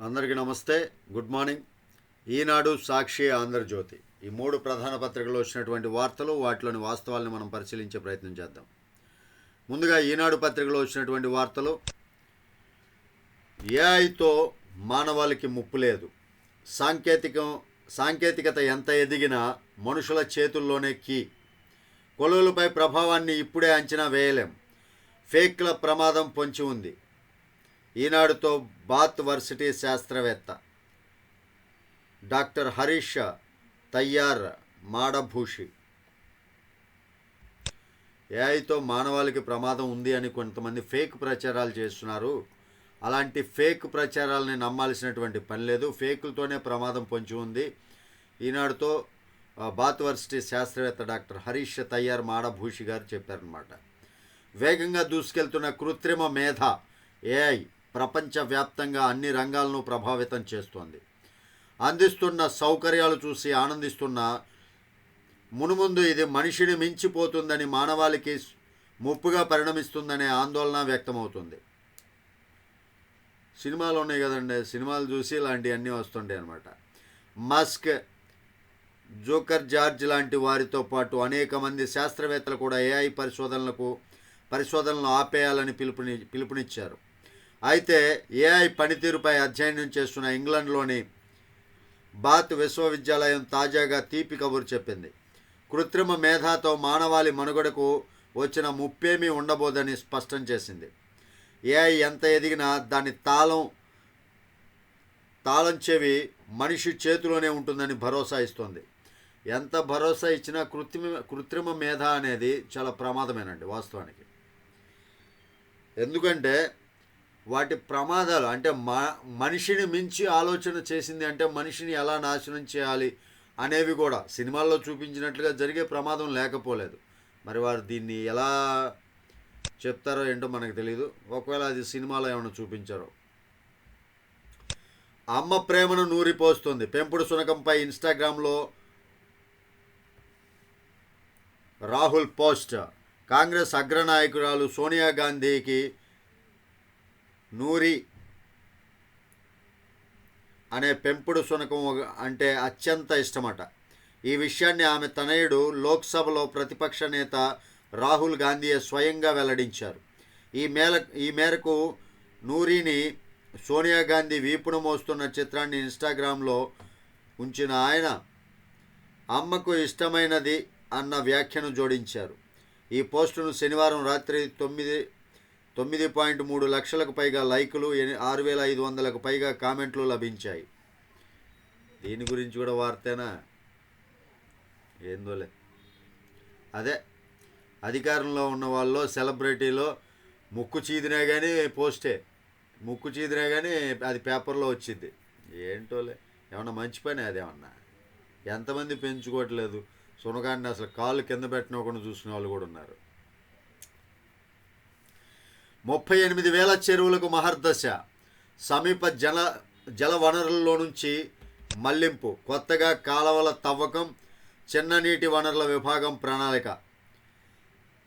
అందరికీ నమస్తే. Good morning. ఈనాడు సాక్షి ఆంధ్రజ్యోతి. ఈ మూడు ప్రధాన పత్రికలు వచ్చినటువంటి వార్తలు వాటిలోని వాస్తవాలను మనం పరిశీలించే ప్రయత్నం చేద్దాం. ముందుగా ఈనాడు పత్రికలో వచ్చినటువంటి వార్తలు. ఏఐతో మానవాళికి ముప్పు లేదు. సాంకేతికం సాంకేతికత ఎంత ఎదిగినా మనుషుల చేతుల్లోనే కీ. కొలువులపై ప్రభావాన్ని ఇప్పుడే అంచనా వేయలేం. ఫేక్ల ప్రమాదం పొంచి ఉంది. ఈనాడుతో బాత్ వర్సిటీ శాస్త్రవేత్త. డాక్టర్ హరీష్ తయ్యార్ మాడభూషి. ఏఐతో మానవాళికి ప్రమాదం ఉంది అని కొంతమంది ఫేక్ ప్రచారాలు చేస్తున్నారు. అలాంటి ఫేక్ ప్రచారాలని నమ్మాల్సినటువంటి పని లేదు. ఫేకులతోనే ప్రమాదం పొంచి ఉంది. ఈనాడుతో బాత్ వర్సిటీ శాస్త్రవేత్త డాక్టర్ హరీష్ తయ్యార్ మాడభూషి గారు చెప్పారనమాట వేగంగా దూసుకెళ్తున్న కృత్రిమ మేధ ఏఐ ప్రపంచవ్యాప్తంగా అన్ని రంగాలను ప్రభావితం చేస్తోంది. అందిస్తున్న సౌకర్యాలు చూసి ఆనందిస్తున్న మునుముందు ఇది మనిషిని మించిపోతుందని మానవాళికి ముప్పుగా పరిణమిస్తుందనే ఆందోళన వ్యక్తమవుతుంది. సినిమాలు ఉన్నాయి కదండి సినిమాలు చూసి ఇలాంటివన్నీ వస్తుంటాయి అనమాట మస్క్ జోకర్ జార్జ్ లాంటి వారితో పాటు అనేక మంది శాస్త్రవేత్తలు కూడా ఏఐ పరిశోధనలకు పరిశోధనలు ఆపేయాలని పిలుపుని పిలుపునిచ్చారు. అయితే ఏఐ పనితీరుపై అధ్యయనం చేస్తున్న ఇంగ్లండ్లోని బాత్ విశ్వవిద్యాలయం తాజాగా తీపి కబురు చెప్పింది. కృత్రిమ మేధాతో మానవాళి మనుగడకు వచ్చిన ముప్పేమీ ఉండబోదని స్పష్టం చేసింది. ఏఐ ఎంత ఎదిగినా దాని తాళం తాళం చెవి మనిషి చేతిలోనే ఉంటుందని భరోసా ఇస్తోంది. ఎంత భరోసా ఇచ్చినా కృత్రిమ కృత్రిమ మేధ అనేది చాలా ప్రమాదమేనండి వాస్తవానికి. ఎందుకంటే వాటి ప్రమాదాలు అంటే మ మనిషిని మించి ఆలోచన చేసింది అంటే మనిషిని ఎలా నాశనం చేయాలి అనేవి కూడా సినిమాల్లో చూపించినట్లుగా జరిగే ప్రమాదం లేకపోలేదు. మరి వారు దీన్ని ఎలా చెప్తారో ఏంటో మనకు తెలియదు ఒకవేళ అది సినిమాలో ఏమైనా చూపించారో. అమ్మ ప్రేమను నూరిపోస్తుంది. పెంపుడు శునకంపై ఇన్స్టాగ్రామ్లో రాహుల్ పోస్ట్. కాంగ్రెస్ అగ్రనాయకురాలు సోనియా గాంధీకి నూరి అనే పెంపుడు శునకం అంటే అత్యంత ఇష్టమట. ఈ విషయాన్ని ఆమె తనయుడు లోక్సభలో ప్రతిపక్ష నేత రాహుల్ గాంధీ స్వయంగా వెల్లడించారు. ఈ మేల ఈ మేరకు నూరిని సోనియా గాంధీ వీపును మోస్తున్న చిత్రాన్ని ఇన్స్టాగ్రామ్లో ఉంచిన ఆయన అమ్మకు ఇష్టమైనది అన్న వ్యాఖ్యను జోడించారు. ఈ పోస్టును శనివారం రాత్రి తొమ్మిది తొమ్మిది పాయింట్ మూడు లక్షలకు పైగా లైకులు ఆరు వేల ఐదు వందలకు పైగా కామెంట్లు లభించాయి. దీని గురించి కూడా వార్తేనా? ఏందోలే. అదే అధికారంలో ఉన్న వాళ్ళు సెలబ్రిటీలో ముక్కు చీదినా కానీ పోస్టే. ముక్కు చీదినా కానీ అది పేపర్లో వచ్చింది. ఏంటోలే ఏమన్నా మంచి పని అదేమన్నా ఎంతమంది పెంచుకోవట్లేదు? సునకాన్ని అసలు కాళ్ళు కింద పెట్టినకుండా చూసిన వాళ్ళు కూడా ఉన్నారు. ముప్పై ఎనిమిది వేల చెరువులకు మహర్దశ. సమీప జల జల వనరుల్లో నుంచి మళ్ళింపు. కొత్తగా కాలవల తవ్వకం చిన్న నీటి వనరుల విభాగం ప్రణాళిక.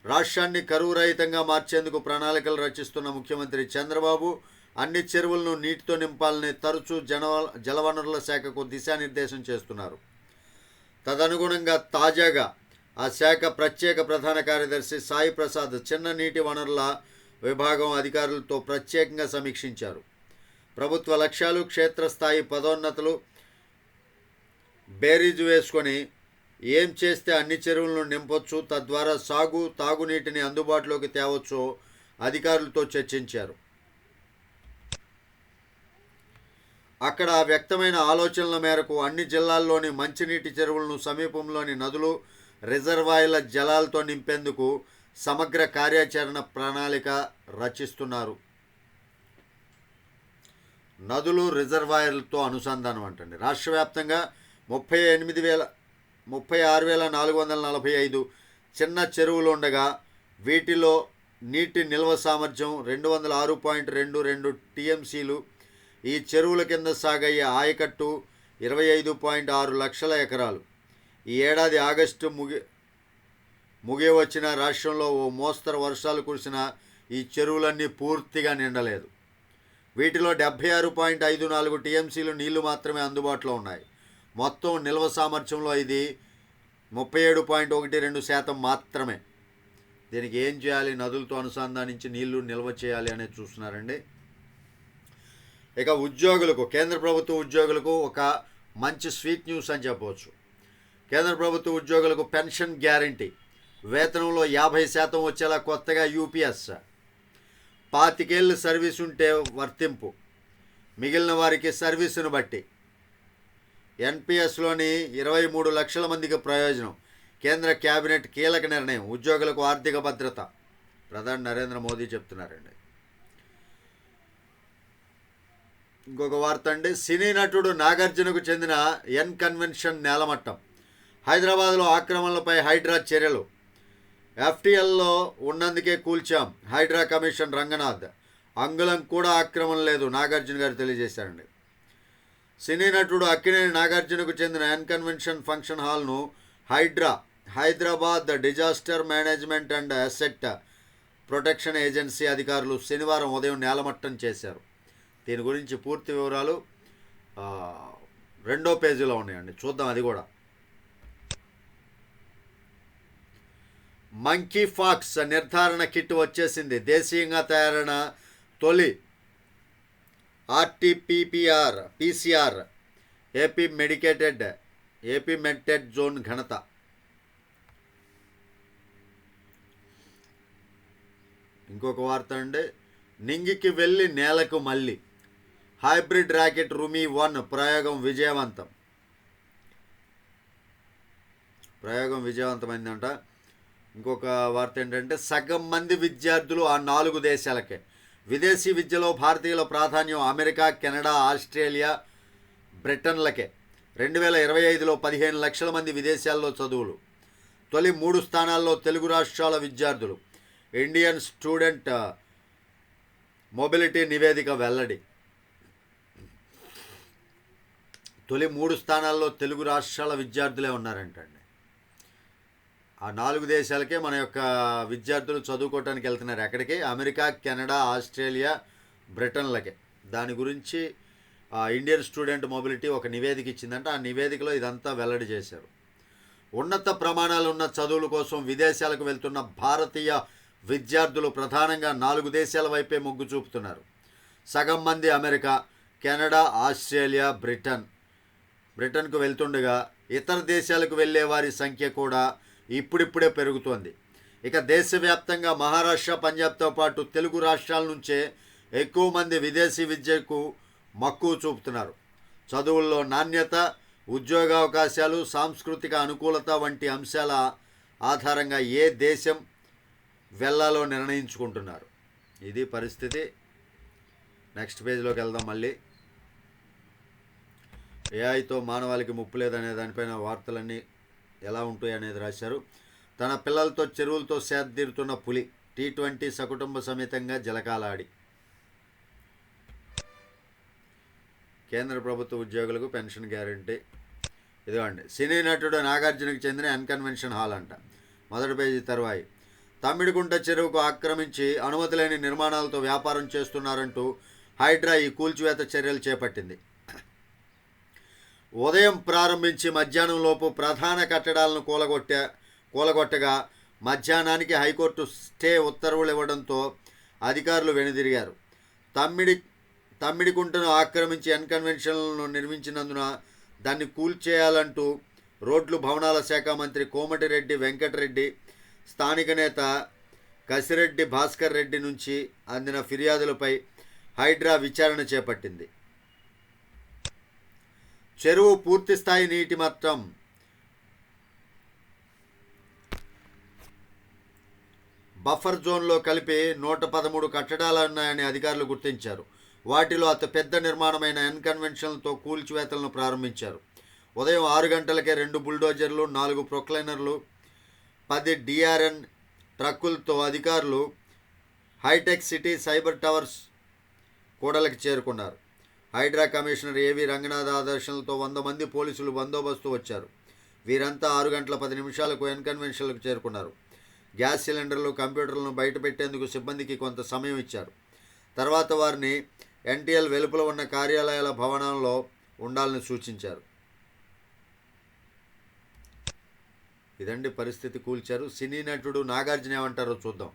రాష్ట్రాన్ని కరువు రహితంగా మార్చేందుకు ప్రణాళికలు రచిస్తున్న ముఖ్యమంత్రి చంద్రబాబు అన్ని చెరువులను నీటితో నింపాలని తరచూ జన జలవనరుల శాఖకు దిశానిర్దేశం చేస్తున్నారు. తదనుగుణంగా తాజాగా ఆ శాఖ ప్రత్యేక ప్రధాన కార్యదర్శి సాయి ప్రసాద్ చిన్న నీటి వనరుల విభాగం అధికారులతో ప్రత్యేకంగా సమీక్షించారు. ప్రభుత్వ లక్ష్యాలు క్షేత్రస్థాయి పదోన్నతులు బేరీజు వేసుకొని ఏం చేస్తే అన్ని చెరువులను నింపొచ్చు తద్వారా సాగు తాగునీటిని అందుబాటులోకి తేవచ్చో అధికారులతో చర్చించారు. అక్కడ వ్యక్తమైన ఆలోచనల మేరకు అన్ని జిల్లాల్లోని మంచినీటి చెరువులను సమీపంలోని నదులు రిజర్వాయర్ల జలాలతో నింపేందుకు సమగ్ర కార్యాచరణ ప్రణాళిక రచిస్తున్నారు. నదులు రిజర్వాయర్లతో అనుసంధానం అంటండి. రాష్ట్ర వ్యాప్తంగా ముప్పై ఎనిమిది వేల ముప్పై ఆరు వేల నాలుగు వందల నలభై ఐదు చిన్న చెరువులు ఉండగా వీటిలో నీటి నిల్వ సామర్థ్యం రెండు వందల ఆరు పాయింట్ రెండు రెండు టీఎంసీలు ఈ చెరువుల కింద సాగయ్యే ఆయకట్టు ఇరవై ఐదు పాయింట్ ఆరు లక్షల ఎకరాలు. ఈ ఏడాది ఆగస్టు ముగి ముగి వచ్చిన రాష్ట్రంలో ఓ మోస్తరు వర్షాలు కురిసిన ఈ చెరువులన్నీ పూర్తిగా నిండలేదు. వీటిలో డెబ్బై ఆరు పాయింట్ ఐదు నాలుగు టీఎంసీలు నీళ్ళు మాత్రమే అందుబాటులో ఉన్నాయి. మొత్తం నిల్వ సామర్థ్యంలో ఇది ముప్పై ఏడు పాయింట్ ఒకటి రెండు శాతం మాత్రమే. దీనికి ఏం చేయాలి? నదులతో అనుసంధానించి నీళ్ళు నిల్వ చేయాలి అనేది చూస్తున్నారండి. ఇక ఉద్యోగులకు కేంద్ర ప్రభుత్వ ఉద్యోగులకు ఒక మంచి స్వీట్ న్యూస్ అని చెప్పవచ్చు. కేంద్ర ప్రభుత్వ ఉద్యోగులకు పెన్షన్ గ్యారంటీ. వేతనంలో యాభై శాతం వచ్చేలా కొత్తగా యూపీఎస్. పాతికేళ్ళు సర్వీస్ ఉంటే వర్తింపు. మిగిలిన వారికి సర్వీసును బట్టి. ఎన్పిఎస్లోని ఇరవై మూడు లక్షల మందికి ప్రయోజనం. కేంద్ర కేబినెట్ కీలక నిర్ణయం. ఉద్యోగులకు ఆర్థిక భద్రత. ప్రధాని నరేంద్ర మోదీ చెప్తున్నారండి. ఇంకొక వార్త అండి. సినీ నటుడు నాగార్జునకు చెందిన ఎన్ కన్వెన్షన్ నేలమట్టం. హైదరాబాద్లో ఆక్రమణలపై హైడ్రా చర్యలు. ఎఫ్టీఎల్లో ఉన్నందుకే కూల్చాం. హైడ్రా కమిషన్ రంగనాథ్. అంగుళం కూడా ఆక్రమణ లేదు నాగార్జున గారు తెలియజేశారండి. సినీ నటుడు అక్కినేని నాగార్జునకు చెందిన N convention function హాల్ను Hydraa Hyderabad disaster management and asset protection agency అధికారులు శనివారం ఉదయం నేలమట్టం చేశారు. దీని గురించి పూర్తి వివరాలు రెండో పేజీలో ఉన్నాయండి. చూద్దాం అది కూడా. మంకీ ఫాక్స్ నిర్ధారణ కిట్ వచ్చేసింది. దేశీయంగా తయారైన తొలి RTPPR PCR AP medicated AP మెడ్టెడ్ zone ఘనత. ఇంకొక వార్త అండి. నింగికి వెళ్ళి నేలకు మళ్ళీ. హైబ్రిడ్ ర్యాకెట్ రూమీ వన్ ప్రయోగం విజయవంతం. ప్రయోగం విజయవంతమైందంట. ఇంకొక వార్త ఏంటంటే సగం మంది విద్యార్థులు ఆ నాలుగు దేశాలకే. విదేశీ విద్యలో భారతీయుల ప్రాధాన్యం అమెరికా కెనడా ఆస్ట్రేలియా బ్రిటన్లకే. రెండు వేల ఇరవై ఐదులో పదిహేను లక్షల మంది విదేశాల్లో చదువులు. తొలి మూడు స్థానాల్లో తెలుగు రాష్ట్రాల విద్యార్థులు. ఇండియన్ స్టూడెంట్ మొబిలిటీ నివేదిక వెల్లడి. తొలి మూడు స్థానాల్లో తెలుగు రాష్ట్రాల విద్యార్థులే ఉన్నారంటండి. ఆ నాలుగు దేశాలకే మన యొక్క విద్యార్థులు చదువుకోవటానికి వెళ్తున్నారు. ఎక్కడికి? అమెరికా కెనడా ఆస్ట్రేలియా బ్రిటన్లకే. దాని గురించి ఇండియన్ స్టూడెంట్ మొబిలిటీ ఒక నివేదిక ఇచ్చిందంటే. ఆ నివేదికలో ఇదంతా వెల్లడి చేశారు. ఉన్నత ప్రమాణాలు ఉన్న చదువుల కోసం విదేశాలకు వెళ్తున్న భారతీయ విద్యార్థులు ప్రధానంగా నాలుగు దేశాల వైపే మొగ్గు చూపుతున్నారు. సగం మంది అమెరికా కెనడా ఆస్ట్రేలియా బ్రిటన్. బ్రిటన్కు వెళ్తుండగా ఇతర దేశాలకు వెళ్ళే వారి సంఖ్య కూడా ఇప్పుడిప్పుడే పెరుగుతోంది. ఇక దేశవ్యాప్తంగా మహారాష్ట్ర పంజాబ్తో పాటు తెలుగు రాష్ట్రాల నుంచే ఎక్కువ మంది విదేశీ విద్యకు మక్కువ చూపుతున్నారు. చదువుల్లో నాణ్యత ఉద్యోగావకాశాలు సాంస్కృతిక అనుకూలత వంటి అంశాల ఆధారంగా ఏ దేశం వెళ్ళాలో నిర్ణయించుకుంటున్నారు. ఇది పరిస్థితి. నెక్స్ట్ పేజ్లోకి వెళ్దాం మళ్ళీ. ఏఐతో మానవాళికి ముప్పు లేదనే దానిపైన వార్తలన్నీ ఎలా ఉంటాయి అనేది రాశారు. తన పిల్లలతో చెరువులతో సేద్దీరుతున్న పులి టీ ట్వంటీ సకుటుంబ సమేతంగా జలకాలాడి. కేంద్ర ప్రభుత్వ ఉద్యోగులకు పెన్షన్ గ్యారంటీ. ఇదిగోండి సినీ నటుడు నాగార్జునకు చెందిన అన్కన్వెన్షన్ హాల్ అంట. మొదటి పేజీ తరువాయి. తమ్మిడిగుంట చెరువుకు ఆక్రమించి అనుమతి లేని నిర్మాణాలతో వ్యాపారం చేస్తున్నారంటూ హైడ్రా ఈ కూల్చివేత చర్యలు చేపట్టింది. ఉదయం ప్రారంభించి మధ్యాహ్నం లోపు ప్రధాన కట్టడాలను కూలగొట్ట కూలగొట్టగా మధ్యాహ్నానికి హైకోర్టు స్టే ఉత్తర్వులు ఇవ్వడంతో అధికారులు వెనుదిరిగారు. తమ్మిడి తమ్మిడికుంటను ఆక్రమించి అన్కన్వెన్షన్లను నిర్మించినందున దాన్ని కూల్చేయాలంటూ రోడ్లు భవనాల శాఖ మంత్రి కోమటిరెడ్డి వెంకటరెడ్డి స్థానిక నేత కసిరెడ్డి భాస్కర్ రెడ్డి నుంచి అందిన ఫిర్యాదులపై హైడ్రా విచారణ చేపట్టింది. చెరువు పూర్తి స్థాయి నీటి మట్టం. బఫర్ జోన్లో కలిపి నూట పదమూడు కట్టడాలు ఉన్నాయని అధికారులు గుర్తించారు. వాటిలో అతి పెద్ద నిర్మాణమైన ఎన్కన్వెన్షన్లతో కూల్చివేతలను ప్రారంభించారు. ఉదయం ఆరు గంటలకే రెండు బుల్డోజర్లు నాలుగు ప్రొక్లైనర్లు పది డిఆర్ఎన్ ట్రక్కులతో అధికారులు హైటెక్ సిటీ సైబర్ టవర్స్ కూడలకు చేరుకున్నారు. హైడ్రా కమిషనర్ ఏవి రంగనాథ్ ఆదర్శనలతో వంద మంది పోలీసులు బందోబస్తు వచ్చారు. వీరంతా ఆరు గంటల పది నిమిషాలకు ఎన్కన్వెన్షన్లకు చేరుకున్నారు. గ్యాస్ సిలిండర్లు కంప్యూటర్లను బయటపెట్టేందుకు సిబ్బందికి కొంత సమయం ఇచ్చారు. తర్వాత వారిని ఎన్టీఎల్ వెలుపల ఉన్న కార్యాలయాల భవనంలో ఉండాలని సూచించారు. ఇదండి పరిస్థితి కూల్చారు. సినీ నటుడు నాగార్జున ఏమంటారో చూద్దాం.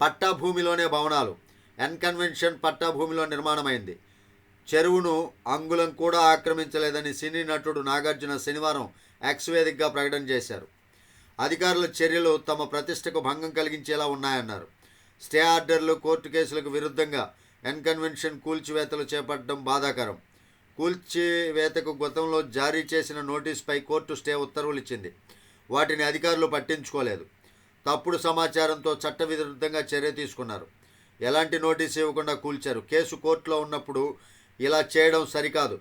పట్టా భూమిలోనే భవనాలు. ఎన్కన్వెన్షన్ పట్టా భూమిలో నిర్మాణమైంది. చెరువును అంగుళం కూడా ఆక్రమించలేదని సినీ నటుడు నాగార్జున శనివారం యాక్స్వేదిక్గా ప్రకటన చేశారు. అధికారుల చర్యలు తమ ప్రతిష్టకు భంగం కలిగించేలా ఉన్నాయన్నారు. స్టే ఆర్డర్లు కోర్టు కేసులకు విరుద్ధంగా ఎన్కన్వెన్షన్ కూల్చివేతలు చేపట్టడం బాధాకరం. కూల్చివేతకు గతంలో జారీ చేసిన నోటీసుపై కోర్టు స్టే ఉత్తర్వులు ఇచ్చింది. వాటిని అధికారులు పట్టించుకోలేదు. తప్పుడు సమాచారంతో చట్టవిరుద్ధంగా చర్య తీసుకున్నారు. ఎలాంటి నోటీస్ ఇవ్వకుండా కూల్చారు. కేసు కోర్టులో ఉన్నప్పుడు ఇలా చేయడం సరికాదు.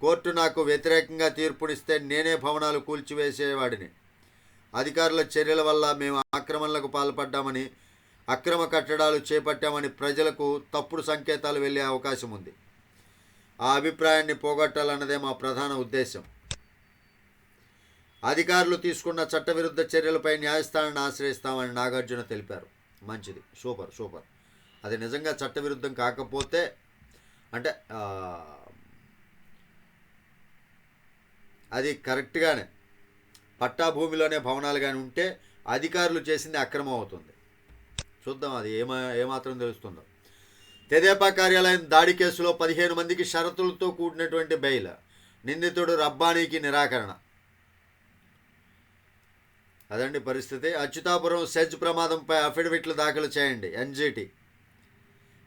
కోర్టు నాకు వ్యతిరేకంగా తీర్పునిస్తే నేనే భవనాలు కూల్చివేసేవాడిని. అధికారుల చర్యల వల్ల మేము ఆక్రమణలకు పాల్పడ్డామని అక్రమ కట్టడాలు చేపట్టామని ప్రజలకు తప్పుడు సంకేతాలు వెళ్ళే అవకాశం ఉంది. ఆ అభిప్రాయాన్ని పోగొట్టాలన్నదే మా ప్రధాన ఉద్దేశం. అధికారులు తీసుకున్న చట్టవిరుద్ధ చర్యలపై న్యాయస్థానాన్ని ఆశ్రయిస్తామని నాగార్జున తెలిపారు. మంచిది. Super super. అది నిజంగా చట్టవిరుద్ధం కాకపోతే అంటే అది కరెక్ట్గానే పట్టా భూమిలోనే భవనాలు కానీ ఉంటే అధికారులు చేసింది అక్రమం అవుతుంది. చూద్దాం అది ఏమా ఏమాత్రం తెలుస్తుందో. తెదేపా కార్యాలయం దాడి కేసులో పదిహేను మందికి షరతులతో కూడినటువంటి బెయిల్. నిందితుడు రబ్బానీకి నిరాకరణ. అదండి పరిస్థితి. అచ్యుతాపురం సెజ్ ప్రమాదంపై అఫిడవిట్లు దాఖలు చేయండి. ఎన్జీటీ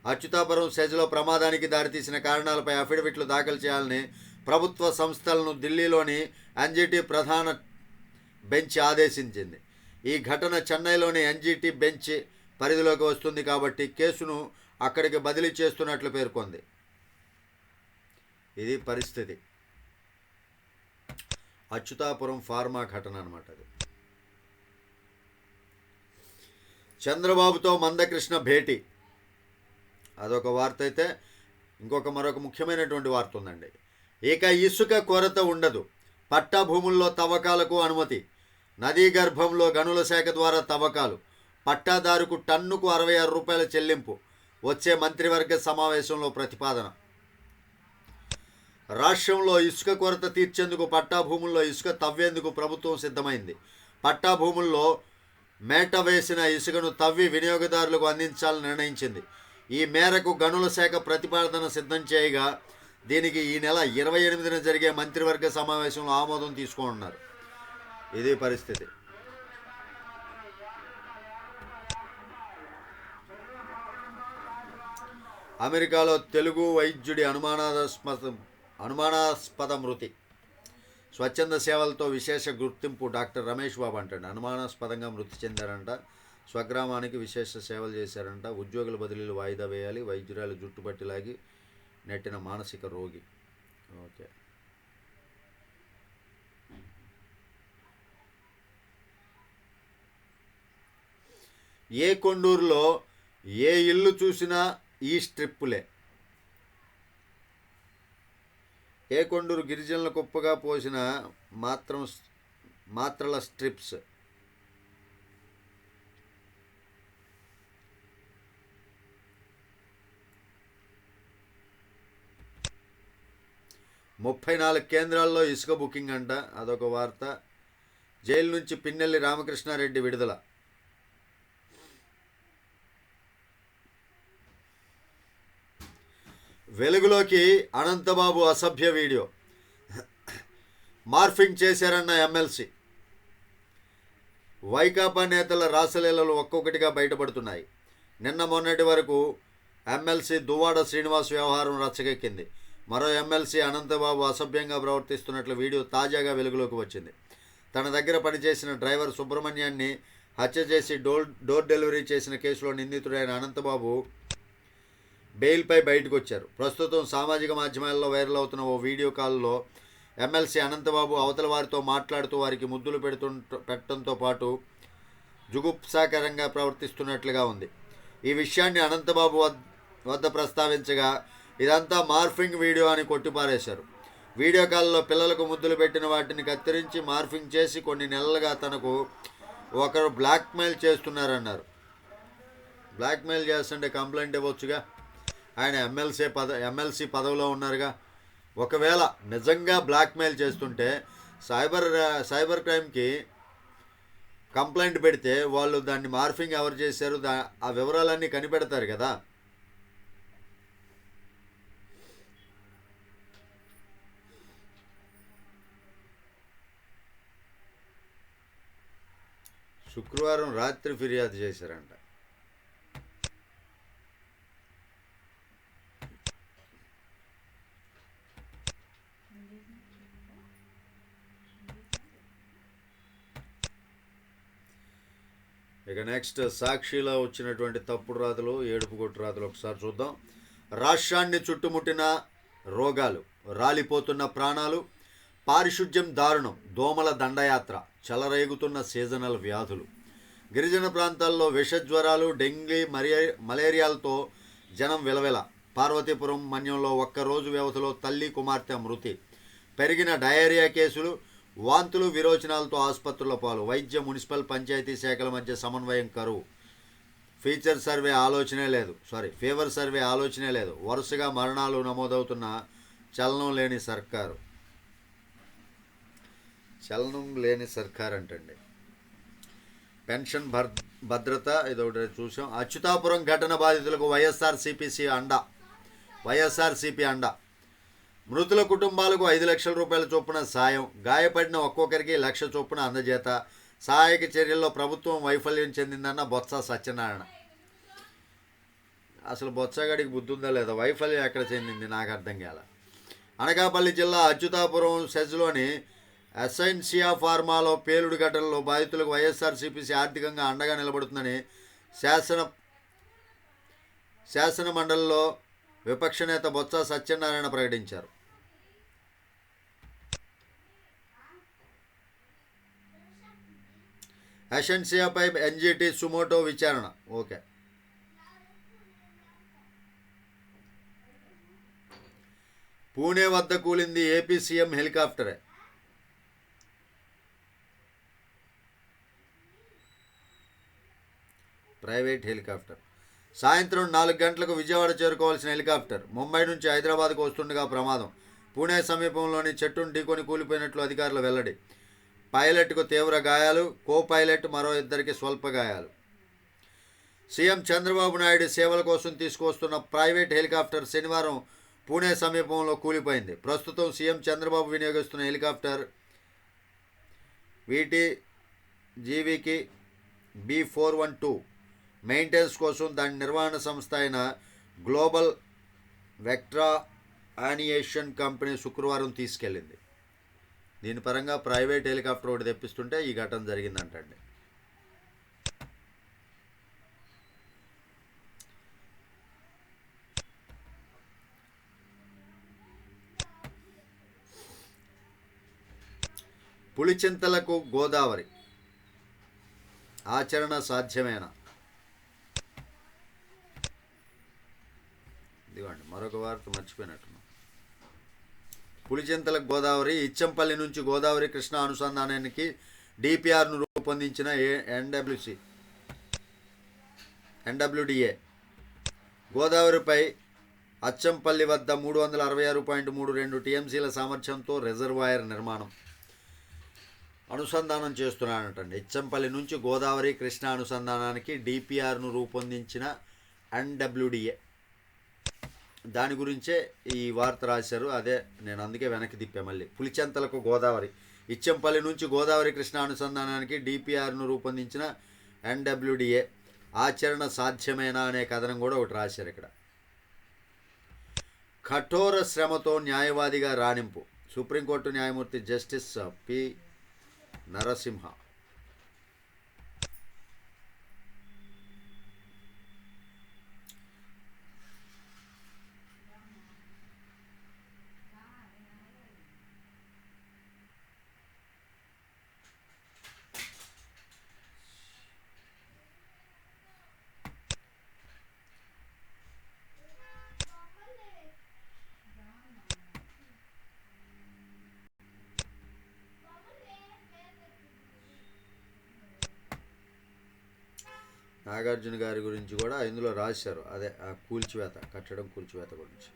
అచ్యుతాపురం సెజ్లో ప్రమాదానికి దారితీసిన కారణాలపై అఫిడవిట్లు దాఖలు చేయాలని ప్రభుత్వ సంస్థలను ఢిల్లీలోని ఎన్జిటి ప్రధాన బెంచ్ ఆదేశించింది. ఈ ఘటన చెన్నైలోని ఎన్జిటి బెంచ్ పరిధిలోకి వస్తుంది కాబట్టి కేసును అక్కడికి బదిలీ చేస్తున్నట్లు పేర్కొంది. ఇది పరిస్థితి. అచ్యుతాపురం ఫార్మా ఘటన అనమాట అది. చంద్రబాబుతో మందకృష్ణ భేటీ. అదొక వార్త అయితే ఇంకొక మరొక ముఖ్యమైనటువంటి వార్త ఉందండి ఇక ఇసుక కొరత ఉండదు. పట్టా భూముల్లో తవ్వకాలకు అనుమతి. నదీ గర్భంలో గనుల శాఖ ద్వారా తవ్వకాలు. పట్టాదారుకు టన్నుకు అరవై ఆరు రూపాయల చెల్లింపు. వచ్చే మంత్రివర్గ సమావేశంలో ప్రతిపాదన. రాష్ట్రంలో ఇసుక కొరత తీర్చేందుకు పట్టా భూముల్లో ఇసుక తవ్వేందుకు ప్రభుత్వం సిద్ధమైంది. పట్టా భూముల్లో మేట వేసిన ఇసుకను తవ్వి వినియోగదారులకు అందించాలని నిర్ణయించింది. ఈ మేరకు గనుల శాఖ ప్రతిపాదన సిద్ధం చేయగా దీనికి ఈ నెల ఇరవై ఎనిమిదిన జరిగే మంత్రివర్గ సమావేశంలో ఆమోదం తీసుకోనున్నారు. ఇది పరిస్థితి. అమెరికాలో తెలుగు వైద్యుడి అనుమానాస్పద అనుమానాస్పద మృతి. స్వచ్ఛంద సేవలతో విశేష గుర్తింపు డాక్టర్ రమేష్ బాబు అంటాడు. అనుమానాస్పదంగా మృతి చెందారంట స్వగ్రామానికి విశేష సేవలు చేశారంట. ఉద్యోగుల బదిలీలు వాయిదా వేయాలి. వైద్యురాలు జుట్టుపట్టి లాగి నెట్టిన మానసిక రోగి. ఓకే. ఏ కొండూరులో ఏ ఇల్లు చూసినా ఈ స్ట్రిప్పులే. ఏ కొండూరు గిరిజనుల కుప్పగా పోసిన మాత్రం మాత్రల స్ట్రిప్స్. ముప్పై నాలుగు కేంద్రాల్లో ఇసుక బుకింగ్ అంట. అదొక వార్త. జైలు నుంచి పిన్నెల్లి రామకృష్ణారెడ్డి విడుదల. వెలుగులోకి అనంతబాబు అసభ్య వీడియో. మార్ఫింగ్ చేశారన్న ఎమ్మెల్సీ. వైకాపా నేతల రాసలీలలు ఒక్కొక్కటిగా బయటపడుతున్నాయి. నిన్న మొన్నటి వరకు ఎమ్మెల్సీ దువ్వాడ శ్రీనివాస్ వ్యవహారం రచ్చగెక్కింది. మరో ఎమ్మెల్సీ అనంతబాబు అసభ్యంగా ప్రవర్తిస్తున్నట్లు వీడియో తాజాగా వెలుగులోకి వచ్చింది. తన దగ్గర పనిచేసిన డ్రైవర్ సుబ్రహ్మణ్యాన్ని హత్య చేసి డోర్ డోర్ డెలివరీ చేసిన కేసులో నిందితుడైన అనంతబాబు బెయిల్పై బయటకు వచ్చారు ప్రస్తుతం సామాజిక మాధ్యమాల్లో వైరల్ అవుతున్న ఓ వీడియో కాల్లో ఎమ్మెల్సీ అనంతబాబు అవతల వారితో మాట్లాడుతూ వారికి ముద్దులు పెడుతు పెట్టడంతో పాటు జుగుప్సాకరంగా ప్రవర్తిస్తున్నట్లుగా ఉంది. ఈ విషయాన్ని అనంతబాబు వద్ద ప్రస్తావించగా ఇదంతా మార్ఫింగ్ వీడియో అని కొట్టిపారేశారు. వీడియో కాల్లో పిల్లలకు ముద్దులు పెట్టిన వాటిని కత్తిరించి మార్ఫింగ్ చేసి కొన్ని నెలలుగా తనకు ఒకరు బ్లాక్మెయిల్ చేస్తున్నారన్నారు. బ్లాక్మెయిల్ చేస్తుంటే కంప్లైంట్ ఇవ్వచ్చుగా? ఆయన ఎమ్మెల్సీ పద ఎమ్మెల్సీ పదవిలో ఉన్నారుగా? ఒకవేళ నిజంగా బ్లాక్మెయిల్ చేస్తుంటే సైబర్ సైబర్ క్రైమ్కి కంప్లైంట్ పెడితే వాళ్ళు దాన్ని మార్ఫింగ్ ఎవరు చేశారు దా ఆ వివరాలన్నీ కనిపెడతారు కదా? శుక్రవారం రాత్రి ఫిర్యాదు చేశారంట. ఇక నెక్స్ట్ సాక్షిలో వచ్చినటువంటి తప్పుడు రాతలు ఏడుపు కొట్టు రాతలు ఒకసారి చూద్దాం. రాష్ట్రాన్ని చుట్టుముట్టిన రోగాలు రాలిపోతున్న ప్రాణాలు పారిశుధ్యం దారుణం దోమల దండయాత్ర చెలరేగుతున్న సీజనల్ వ్యాధులు. గిరిజన ప్రాంతాల్లో విష జ్వరాలు డెంగీ మరియ మలేరియాలతో జనం విలవిల. పార్వతీపురం మన్యంలో ఒక్కరోజు వ్యవధిలో తల్లి కుమార్తె మృతి. పెరిగిన డయేరియా కేసులు వాంతులు విరోచనాలతో ఆసుపత్రుల పాలు. వైద్య మున్సిపల్ పంచాయతీ శాఖల మధ్య సమన్వయం కరువు. ఫీచర్ సర్వే ఆలోచనే లేదు. సారీ ఫీవర్ సర్వే ఆలోచనే లేదు. వరుసగా మరణాలు నమోదవుతున్న చలనం లేని సర్కారు. చలనం లేని సర్కార్ అంటండి. పెన్షన్ భర్ భద్రత ఇదొకటి చూసాం. అచ్యుతాపురం ఘటన బాధితులకు వైఎస్ఆర్ సిపిసి అండ. వైఎస్ఆర్ సిపి అండ. మృతుల కుటుంబాలకు ఐదు లక్షల రూపాయల చొప్పున సాయం. గాయపడిన ఒక్కొక్కరికి లక్ష చొప్పున అందజేత. సహాయక చర్యల్లో ప్రభుత్వం వైఫల్యం చెందిందన్న బొత్స సత్యనారాయణ. అసలు బొత్సగాడికి బుద్ధి ఉందా లేదా? వైఫల్యం ఎక్కడ చెందింది? నాకు అర్థం కాల. అనకాపల్లి జిల్లా అచ్యుతాపురం సెజ్లోని ఎసెన్సియా ఫార్మాలో పేలుడు ఘటనలో బాధితులకు వైఎస్ఆర్సీపీసీ ఆర్థికంగా అండగా నిలబడుతుందని శాసన శాసన మండలిలో విపక్ష నేత బొత్స సత్యనారాయణ ప్రకటించారు. అసెన్సియాపై ఎన్జిటి సుమోటో విచారణ. ఓకే. పూణే వద్ద కూలింది ఏపీ సీఎం హెలికాప్టరే. Private helicopter. సాయంత్రం నాలుగు గంటలకు విజయవాడ చేరుకోవాల్సిన హెలికాప్టర్. ముంబై నుంచి హైదరాబాద్కు వస్తుండగా ప్రమాదం. పూణే సమీపంలోని చెట్టును ఢీకొని కూలిపోయినట్లు అధికారులు వెల్లడి. పైలట్కు తీవ్ర గాయాలు. కో పైలట్ మరో ఇద్దరికి స్వల్ప గాయాలు. సీఎం చంద్రబాబు నాయుడు సేవల కోసం తీసుకువస్తున్న ప్రైవేట్ హెలికాప్టర్ శనివారం పూణే సమీపంలో కూలిపోయింది. ప్రస్తుతం సీఎం చంద్రబాబు వినియోగిస్తున్న హెలికాప్టర్ వీటి జీవీకి B four one two maintenance కోసం దాని నిర్వహణ సంస్థ అయిన గ్లోబల్ వెక్ట్రా ఆనియేషన్ కంపెనీ శుక్రవారం తీసుకెళ్ళింది. దీని పరంగా ప్రైవేట్ హెలికాప్టర్ ఒకటి తెప్పిస్తుంటే ఈ ఘటన జరిగిందంటండి. పులిచింతలకు గోదావరి. ఆచరణ సాధ్యమేనా ఇదిగోండి మరొక వార్త మర్చిపోయినట్టున్నాం గోదావరి ఇచ్చంపల్లి నుంచి గోదావరి కృష్ణ అనుసంధానానికి డిపిఆర్ను రూపొందించిన ఏ ఎన్డబ్ల్యూసి ఎన్డబ్ల్యూడిఏ. గోదావరిపై అచ్చంపల్లి వద్ద మూడు వందల అరవై ఆరు పాయింట్ మూడు రెండు టీఎంసీల సామర్థ్యంతో రిజర్వాయర్ నిర్మాణం అనుసంధానం చేస్తున్నానటండి ఇచ్చంపల్లి నుంచి గోదావరి కృష్ణ అనుసంధానానికి డిపిఆర్ను రూపొందించిన ఎన్డబ్ల్యూడిఏ. దాని గురించే ఈ వార్త రాశారు. అదే నేను అందుకే వెనక్కి తిప్పా మళ్ళీ. పులిచెంతలకు గోదావరి. ఇచ్చంపల్లి నుంచి గోదావరి కృష్ణ అనుసంధానానికి డిపిఆర్ను రూపొందించిన ఎన్డబ్ల్యూడిఏ ఆచరణ సాధ్యమేనా అనే కథనం కూడా ఒకటి రాశారు ఇక్కడ. కఠోర శ్రమతో న్యాయవాదిగా రాణింపు. సుప్రీంకోర్టు న్యాయమూర్తి జస్టిస్ పి నరసింహ. నాగార్జున గారి గురించి కూడా ఇందులో రాశారు. అదే ఆ కూల్చివేత కట్టడం కూల్చివేత గురించి.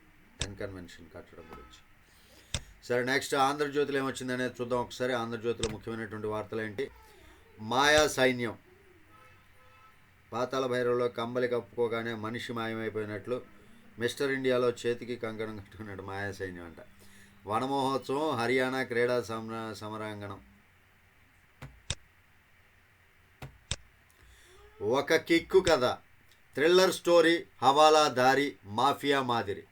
ఎన్ కన్వెన్షన్ కట్టడం గురించి. సరే నెక్స్ట్ ఆంధ్రజ్యోతిలో ఏమొచ్చిందనే చూద్దాం ఒకసారి. ఆంధ్రజ్యోతిలో ముఖ్యమైనటువంటి వార్తలు ఏంటి? మాయా సైన్యం. పాతాళ భైరవలో కంబలి కప్పుకోగానే మనిషి మాయమైపోయినట్లు మిస్టర్ ఇండియాలో చేతికి కంకణం కట్టుకున్నాడు మాయా సైన్యం అంట. వనమహోత్సవం హర్యానా క్రీడా సమర సమరాంగణం. ఒక కిక్కు కథ. థ్రిల్లర్ స్టోరీ హవాలా దారి మాఫియా మాదిరి.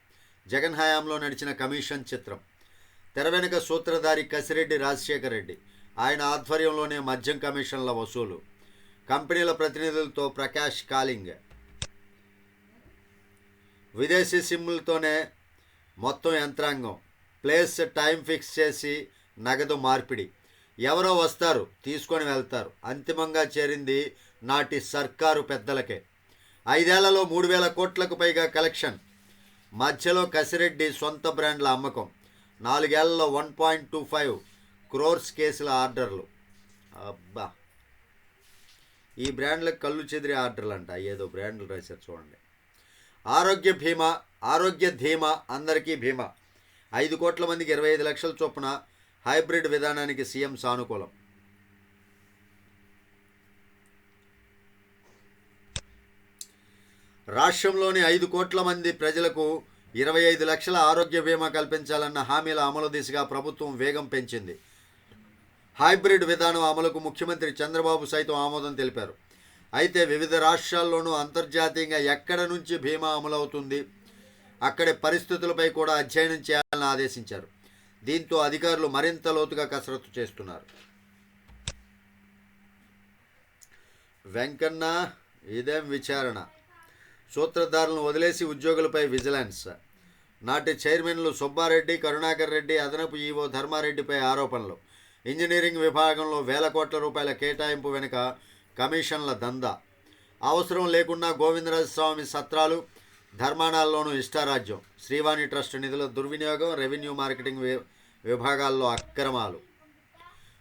జగన్ హయాంలో నడిచిన కమిషన్ చిత్రం. తెర వెనుక సూత్రధారి కసిరెడ్డి రాజశేఖర రెడ్డి. ఆయన ఆధ్వర్యంలోనే మద్యం కమిషన్ల వసూలు. కంపెనీల ప్రతినిధులతో ప్రకాష్ కాలింగ్. విదేశీ సిమ్ములతోనే మొత్తం యంత్రాంగం. ప్లేస్ టైం ఫిక్స్ చేసి నగదు మార్పిడి. ఎవరో వస్తారు తీసుకొని వెళ్తారు. అంతిమంగా చేరింది నాటి సర్కారు పెద్దలకే. ఐదేళ్ళలో మూడు వేల కోట్లకు పైగా కలెక్షన్. మధ్యలో కసిరెడ్డి సొంత బ్రాండ్ల అమ్మకం. నాలుగేళ్ళలో one point two five crores కేసుల ఆర్డర్లు. అబ్బా! ఈ బ్రాండ్లకు కళ్ళు చెదిరే ఆర్డర్లు అంట ఏదో బ్రాండ్లు రాశారు చూడండి. ఆరోగ్య భీమా ఆరోగ్య ధీమా అందరికీ భీమా. ఐదు కోట్ల మందికి ఇరవై ఐదు లక్షల చొప్పున హైబ్రిడ్ విధానానికి సీఎం సానుకూలం. రాష్ట్రంలోని ఐదు కోట్ల మంది ప్రజలకు ఇరవై ఐదు లక్షల ఆరోగ్య బీమా కల్పించాలన్న హామీల అమలు దిశగా ప్రభుత్వం వేగం పెంచింది. హైబ్రిడ్ విధానం అమలుకు ముఖ్యమంత్రి చంద్రబాబు సైతం ఆమోదం తెలిపారు. అయితే వివిధ రాష్ట్రాల్లోనూ అంతర్జాతీయంగా ఎక్కడ నుంచి బీమా అమలవుతుంది అక్కడి పరిస్థితులపై కూడా అధ్యయనం చేయాలని ఆదేశించారు. దీంతో అధికారులు మరింత లోతుగా కసరత్తు చేస్తున్నారు. వెంకన్న ఇదేం విచారణ? సూత్రధారులను వదిలేసి ఉద్యోగులపై విజిలెన్స్. నాటి చైర్మన్లు సుబ్బారెడ్డి కరుణాకర్ రెడ్డి అదనపు ఈవో ధర్మారెడ్డిపై ఆరోపణలు. ఇంజనీరింగ్ విభాగంలో వేల కోట్ల రూపాయల కేటాయింపు వెనుక కమిషన్ల దందా. అవసరం లేకుండా గోవిందరాజస్వామి సత్రాలు ధర్మాణాల్లోనూ ఇష్టారాజ్యం. శ్రీవాణి ట్రస్ట్ నిధుల దుర్వినియోగం రెవెన్యూ మార్కెటింగ్ విభాగాల్లో అక్రమాలు.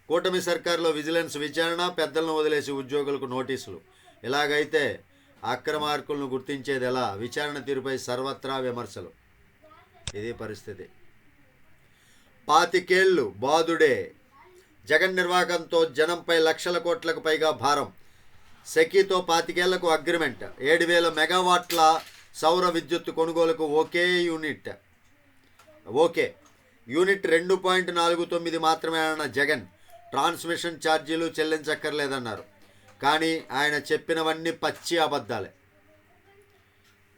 కూటమి సర్కారులో విజిలెన్స్ విచారణ పెద్దలను వదిలేసి ఉద్యోగులకు నోటీసులు. ఇలాగైతే అక్రమార్కులను గుర్తించేది ఎలా విచారణ తీరుపై సర్వత్రా విమర్శలు. ఇది పరిస్థితి. పాతికేళ్ళు బాదుడే. జగన్ నిర్వాహకంతో జనంపై లక్షల కోట్లకు పైగా భారం. సెకీతో పాతికేళ్ళకు అగ్రిమెంట్. ఏడు వేల మెగావాట్ల సౌర విద్యుత్ కొనుగోలుకు ఒకే యూనిట్. ఓకే యూనిట్ రెండు పాయింట్ నాలుగు తొమ్మిది మాత్రమే అన్న జగన్. ట్రాన్స్మిషన్ ఛార్జీలు చెల్లించక్కర్లేదన్నారు. కానీ ఆయన చెప్పినవన్నీ పచ్చి అబద్ధాలే.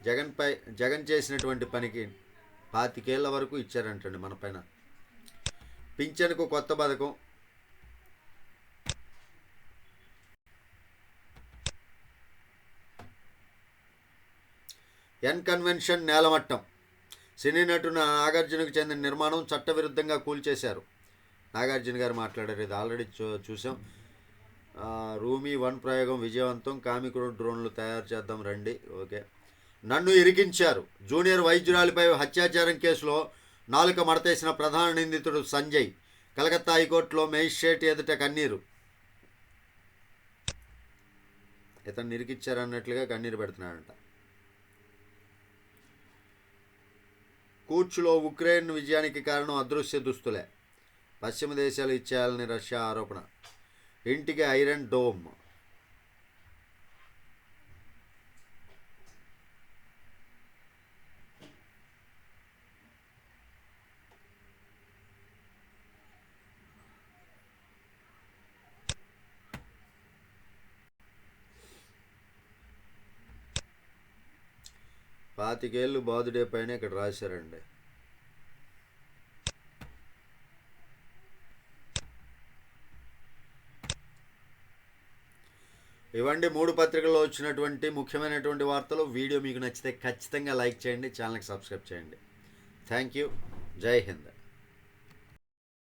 జగన్పై జగన్ చేసినటువంటి పనికి పాతికేళ్ళ వరకు ఇచ్చారంటండి మన పైన. పింఛన్కు కొత్త పథకం. ఎన్ కన్వెన్షన్ నేలమట్టం. సినీ నటున నాగార్జునకు చెందిన నిర్మాణం చట్టవిరుద్ధంగా కూల్చేశారు. నాగార్జున గారు మాట్లాడారు. ఇది ఆల్రెడీ చూ చూసాం. రూమీ వన్ ప్రయోగం విజయవంతం. కామికుడు డ్రోన్లు తయారు చేద్దాం రండి. ఓకే. నన్ను ఇరికించారు. జూనియర్ వైద్యురాలిపై హత్యాచారం కేసులో నాలుక మడతేసిన ప్రధాన నిందితుడు సంజయ్. కలకత్తా హైకోర్టులో మేజిస్ట్రేట్ ఎదుట కన్నీరు. ఇతను నిరికిచ్చారన్నట్లుగా కన్నీరు పెడుతున్నాడంట. కూర్చులో ఉక్రెయిన్ విజయానికి కారణం అదృశ్య దుస్తులే. పశ్చిమ దేశాలు ఇచ్చేయాలని రష్యా ఆరోపణ. ఇంటికి ఐరన్ డోమ్. పాతికేళ్ళు బాదుడే పైన ఇక్కడ రాశారండి. ఇవ్వండి. మూడు పత్రికల్లో వచ్చినటువంటి ముఖ్యమైనటువంటి వార్తలు. వీడియో మీకు నచ్చితే ఖచ్చితంగా లైక్ చేయండి. ఛానల్కి సబ్స్క్రైబ్ చేయండి. Thank you. జై హింద్.